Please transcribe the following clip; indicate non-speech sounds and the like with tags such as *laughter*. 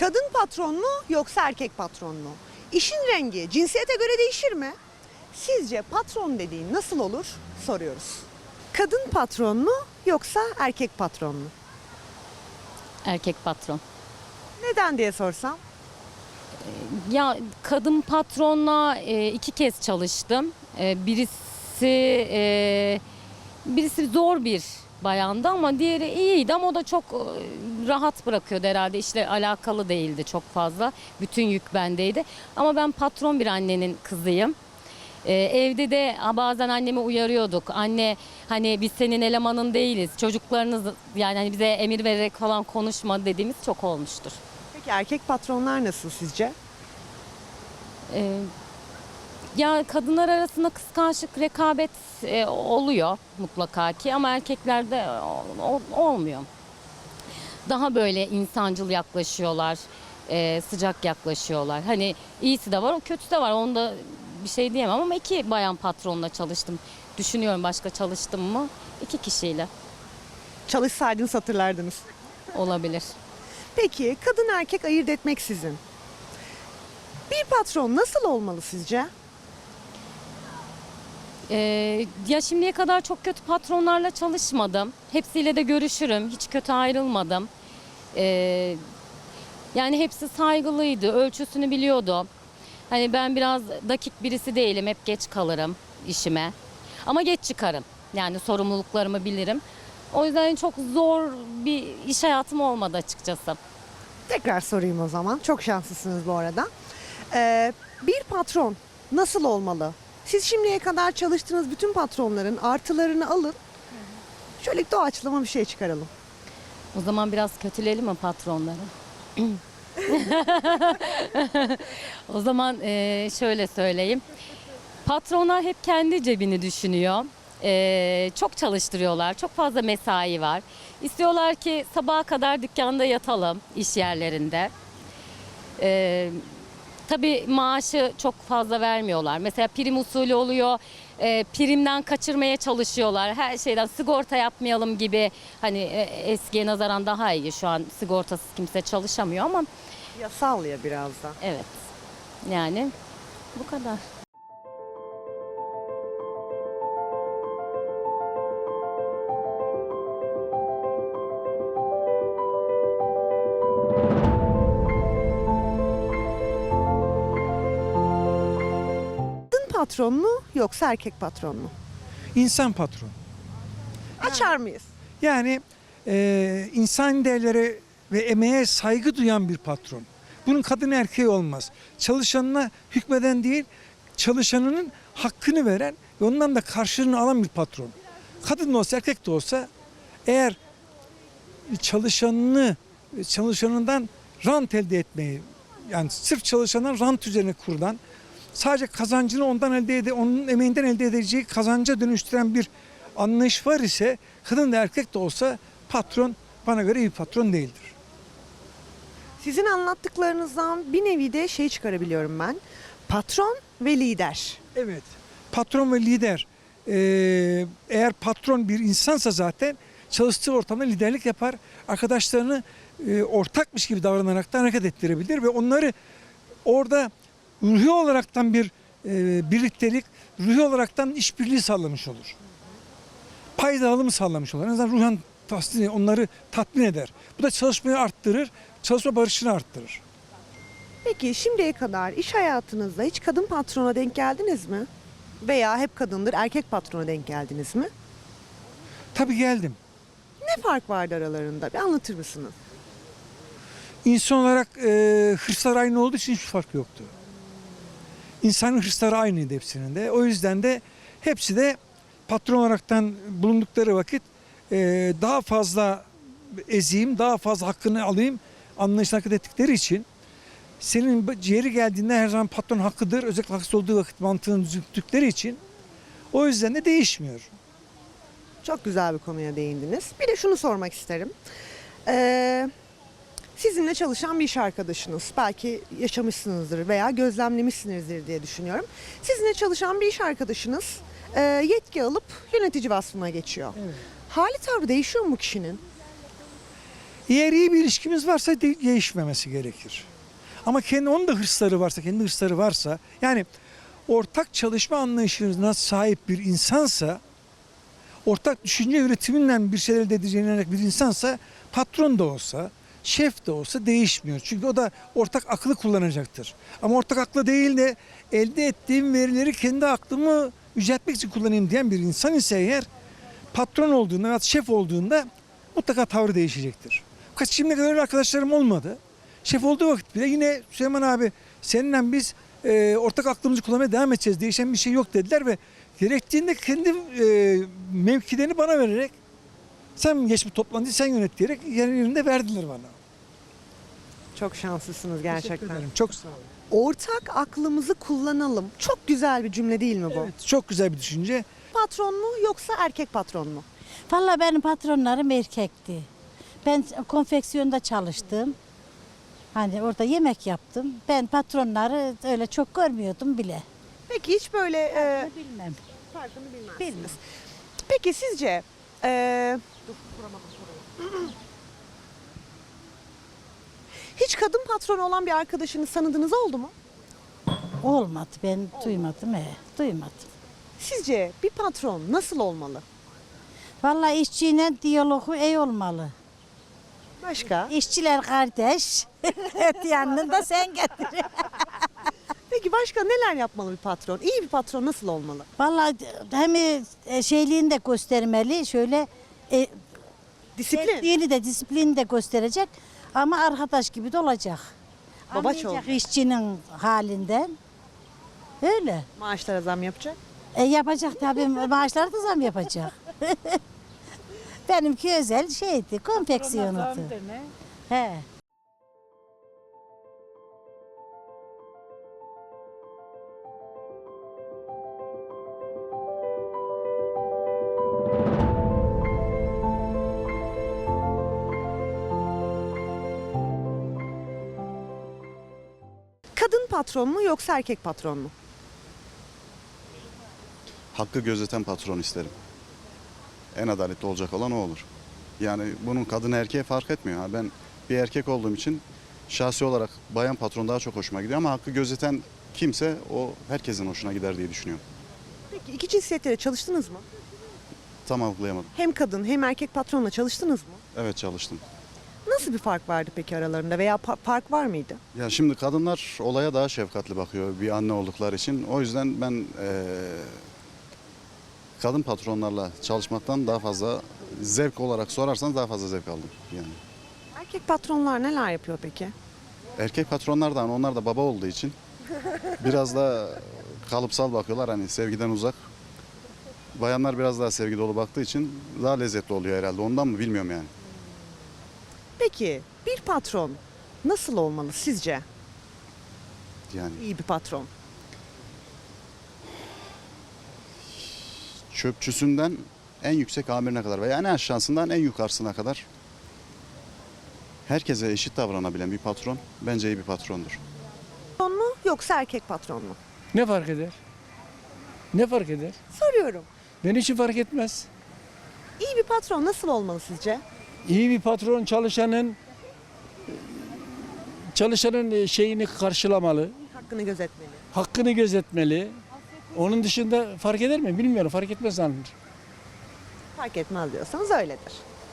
Kadın patron mu yoksa erkek patron mu? İşin rengi cinsiyete göre değişir mi? Sizce patron dediğin nasıl olur? Soruyoruz. Kadın patron mu yoksa erkek patron mu? Erkek patron. Neden diye sorsam? Ya kadın patronla e, iki kez çalıştım. E, birisi e, birisi zor bir bayandı ama diğeri iyiydi ama o da çok e, rahat bırakıyordu herhalde. İşle alakalı değildi çok fazla. Bütün yük bendeydi. Ama ben patron bir annenin kızıyım. E, evde de bazen annemi uyarıyorduk. Anne hani biz senin elemanın değiliz. Çocuklarınız yani hani bize emir vererek falan konuşma dediğimiz çok olmuştur. Peki erkek patronlar nasıl sizce? Ee, ya kadınlar arasında kıskançlık, rekabet e, oluyor mutlaka ki ama erkeklerde o- o- olmuyor. Daha böyle insancıl yaklaşıyorlar, e, sıcak yaklaşıyorlar. Hani iyisi de var, o kötüsü de var. Onda bir şey diyemem ama iki bayan patronla çalıştım. Düşünüyorum başka çalıştım mı? İki kişiyle Çalışsaydınız hatırlardınız. olabilir. Peki kadın erkek ayırt etmeksizin bir patron nasıl olmalı sizce? Ee, ya şimdiye kadar çok kötü patronlarla çalışmadım. Hepsiyle de görüşürüm. Hiç kötü ayrılmadım. Ee, yani hepsi saygılıydı. Ölçüsünü biliyordu. Hani ben biraz dakik birisi değilim. Hep geç kalırım işime. Ama geç çıkarım. Yani sorumluluklarımı bilirim. O yüzden çok zor bir iş hayatım olmadı açıkçası. Tekrar sorayım o zaman. Çok şanslısınız bu arada. Ee, bir patron nasıl olmalı? Siz şimdiye kadar çalıştığınız bütün patronların artılarını alın. Şöyle doğaçlama bir şey çıkaralım. O zaman biraz kötüleyelim mi patronları? *laughs* o zaman eee, şöyle söyleyeyim. Patronlar hep kendi cebini düşünüyor. Eee, çok çalıştırıyorlar. Çok fazla mesai var. İstiyorlar ki sabaha kadar dükkanda yatalım iş yerlerinde. Eee Tabii maaşı çok fazla vermiyorlar. Mesela prim usulü oluyor. E, primden kaçırmaya çalışıyorlar. Her şeyden sigorta yapmayalım gibi. Hani e, eskiye nazaran daha iyi. Şu an sigortasız kimse çalışamıyor ama Yasal ya biraz da. evet. Yani bu kadar. Patron mu yoksa erkek patron mu? İnsan patron. Açar mıyız? Yani e, insan değerlere ve emeğe saygı duyan bir patron. Bunun kadın erkeği olmaz. Çalışanına hükmeden değil, çalışanının hakkını veren ve ondan da karşılığını alan bir patron. Kadın da olsa erkek de olsa eğer çalışanını çalışanından rant elde etmeyi yani sırf çalışandan rant üzerine kurulan sadece kazancını ondan elde ede onun emeğinden elde edeceği kazanca dönüştüren bir anlayış var ise kadın da erkek de olsa patron bana göre iyi patron değildir. Sizin anlattıklarınızdan bir nevi de şey çıkarabiliyorum ben. Patron ve lider. Evet. Patron ve lider eee, eğer patron bir insansa zaten çalıştığı ortamda liderlik yapar. Arkadaşlarını eee, ortakmış gibi davranarak da hareket ettirebilir ve onları orada ruhi olaraktan bir eee, birliktelik, ruhi olaraktan işbirliği sağlamış olur. Pay dağılımı sağlamış olur. En azından ruhen tasdini, onları tatmin eder. Bu da çalışmayı arttırır, çalışma barışını arttırır. Peki şimdiye kadar iş hayatınızda hiç kadın patrona denk geldiniz mi? Veya hep kadındır erkek patrona denk geldiniz mi? Tabii geldim. Ne fark vardı aralarında? Bir anlatır mısınız? İnsan olarak e, hırslar aynı olduğu için hiçbir fark yoktu. İnsanın hırsları aynıydı hepsinin de. O yüzden de hepsi de patron olaraktan bulundukları vakit e, daha fazla ezeyim, daha fazla hakkını alayım anlayışla hareket ettikleri için senin ciğeri geldiğinde her zaman patron hakkıdır. Özellikle haksız olduğu vakit mantığını düzdükleri için o yüzden de değişmiyor. Çok güzel bir konuya değindiniz. Bir de şunu sormak isterim. Ee, sizinle çalışan bir iş arkadaşınız. Belki yaşamışsınızdır veya gözlemlemişsinizdir diye düşünüyorum. Sizinle çalışan bir iş arkadaşınız e, yetki alıp yönetici vasfına geçiyor. Evet. Hali tavrı değişiyor mu kişinin? Eğer iyi bir ilişkimiz varsa de- değişmemesi gerekir. Ama kendi onun da hırsları varsa, kendi hırsları varsa yani ortak çalışma anlayışına sahip bir insansa ortak düşünce üretiminden bir şeyler elde edeceğine bir insansa patron da olsa, şef de olsa değişmiyor. Çünkü o da ortak aklı kullanacaktır. Ama ortak aklı değil de elde ettiğim verileri kendi aklımı yüceltmek için kullanayım diyen bir insan ise eğer patron olduğunda veya şef olduğunda mutlaka tavrı değişecektir. Fakat şimdiye kadar öyle arkadaşlarım olmadı. Şef olduğu vakit bile yine Süleyman abi seninle biz e, ortak aklımızı kullanmaya devam edeceğiz. Değişen bir şey yok dediler ve gerektiğinde kendi e, mevkilerini bana vererek sen geç bu toplantıyı sen yönet diyerek yerlerinde verdiler bana. Çok şanslısınız Teşekkür gerçekten. ederim. Çok sağ olun. Ortak aklımızı kullanalım. Çok güzel bir cümle değil mi bu? Evet, çok güzel bir düşünce. Patron mu yoksa erkek patron mu? Valla benim patronlarım erkekti. Ben konfeksiyonda çalıştım. Hani orada yemek yaptım. Ben patronları öyle çok görmüyordum bile. Peki hiç böyle e, Bilmem. farkını bilmezsiniz. Peki sizce e, soruyu. *clears throat* hiç kadın patronu olan bir arkadaşınız tanıdığınız oldu mu? Olmadı ben duymadım. He, duymadım. Sizce bir patron nasıl olmalı? Valla işçiyle diyalogu iyi olmalı. Başka? İşçiler kardeş. *laughs* Et yanında sen getir. *laughs* Peki başka neler yapmalı bir patron? İyi bir patron nasıl olmalı? Valla hem e, şeyliğini de göstermeli. Şöyle e, Disiplin. Sertliğini de disiplini de gösterecek ama arkadaş gibi de olacak. Babaç Anlayacak olacak. işçinin halinden. Öyle. Maaşlara zam yapacak. E yapacak tabii *laughs* maaşları da zam yapacak. *laughs* Benimki özel şeydi, konfeksiyonudu. He. Kadın patron mu yoksa erkek patron mu? hakkı gözeten patron isterim. En adaletli olacak olan o olur. Yani bunun kadın erkeğe fark etmiyor. Ha, Ben bir erkek olduğum için şahsi olarak bayan patron daha çok hoşuma gidiyor ama hakkı gözeten kimse o herkesin hoşuna gider diye düşünüyorum. Peki iki cinsiyetlere çalıştınız mı? Tam algılayamadım. Hem kadın hem erkek patronla çalıştınız mı? Evet çalıştım. Nasıl bir fark vardı peki aralarında veya pa- fark var mıydı? Ya şimdi kadınlar olaya daha şefkatli bakıyor bir anne oldukları için. O yüzden ben eee, kadın patronlarla çalışmaktan daha fazla zevk olarak sorarsanız daha fazla zevk aldım yani. Erkek patronlar neler yapıyor peki? Erkek patronlardan onlar da baba olduğu için biraz da kalıpsal bakıyorlar hani sevgiden uzak. Bayanlar biraz daha sevgi dolu baktığı için daha lezzetli oluyor herhalde. Ondan mı bilmiyorum yani. Peki bir patron nasıl olmalı sizce? Yani İyi bir patron. çöpçüsünden en yüksek amirine kadar veya en aşağısından en yukarısına kadar herkese eşit davranabilen bir patron bence iyi bir patrondur. Patron mu yoksa erkek patron mu? Ne fark eder? Ne fark eder? Soruyorum. Benim için fark etmez. İyi bir patron nasıl olmalı sizce? İyi bir patron çalışanın çalışanın şeyini karşılamalı, Hakkını gözetmeli. hakkını gözetmeli. Onun dışında fark eder mi? Bilmiyorum. Fark etmez sanırım. Fark etmez diyorsanız öyledir.